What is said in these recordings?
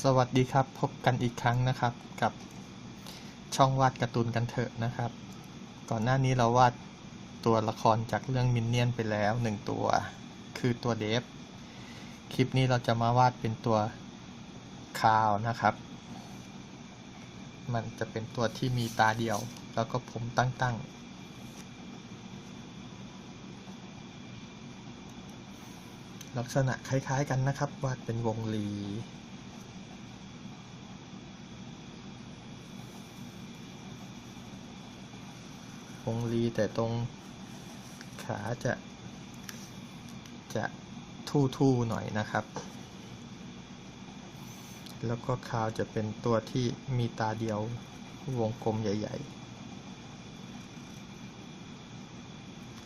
สวัสดีครับ พบกันอีกครั้งนะครับกับช่องวาดการ์ตูนกันเถอะนะครับ ก่อนหน้านี้เราวาดตัวละครจากเรื่องมินเนี่ยนไปแล้วหนึ่งตัว คือตัวเดฟ คลิปนี้เราจะมาวาดเป็นตัวคาวนะครับ มันจะเป็นตัวที่มีตาเดียว แล้วก็ผมตั้งๆลักษณะคล้ายๆกันนะครับ วาดเป็นวงรี วงรีแต่ตรงขาจะจะทู่ๆหน่อยนะครับ แล้วก็คาวจะเป็นตัวที่มีตาเดียววงกลมใหญ่ ๆ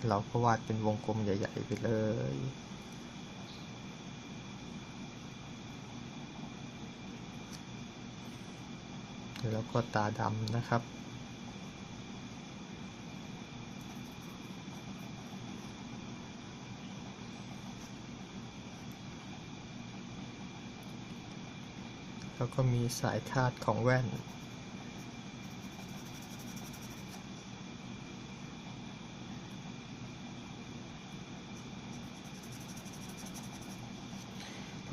เราก็วาดเป็นวงกลมใหญ่ ๆ ไปเลยแล้วก็ตาดำนะครับ แล้วก็มีสายคาดของแว่น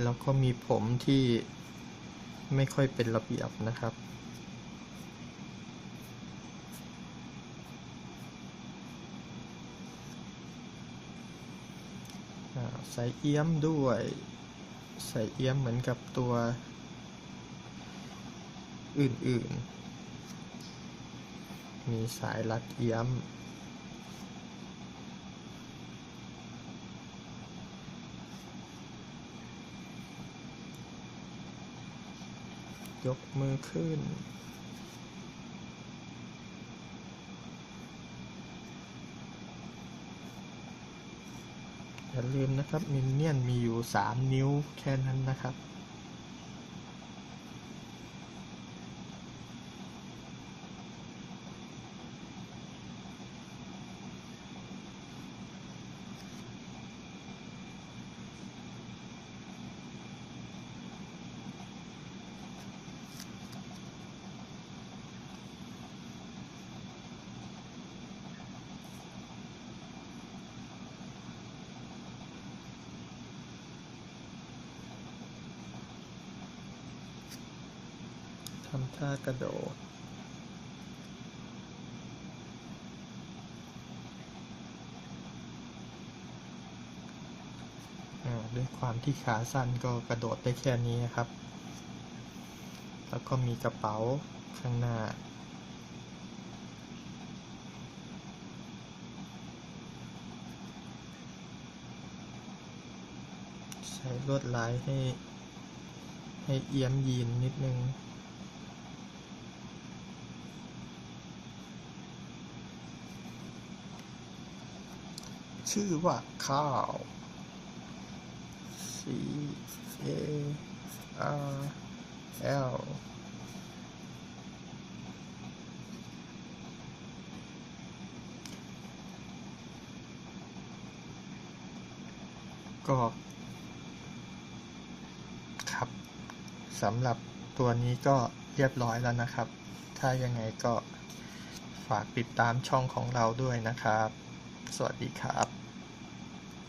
แล้วก็มีผมที่ไม่ค่อยเป็นระเบียบนะครับอ่าใส่เอี้ยมด้วย ใส่เอี้ยมเหมือนกับตัว อื่น ๆ มีสายรัดเอี้ยม ยกมือขึ้น อย่าลืมนะครับ มินเนี่ยนมีอยู่ 3 นิ้วแค่นั้นนะครับ ทำท่ากระโดด ด้วยความที่ขาสั้นก็กระโดดได้แค่นี้นะครับ แล้วก็มีกระเป๋าข้างหน้า ใช้ลวดลายให้ให้เอี้ยมยีนนิดนึง ชื่อว่าข้าว C A R L ก็ครับสำหรับตัวนี้ก็เรียบร้อยแล้วนะครับ ถ้ายังไงก็ฝากติดตามช่องของเราด้วยนะครับ สวัสดีครับ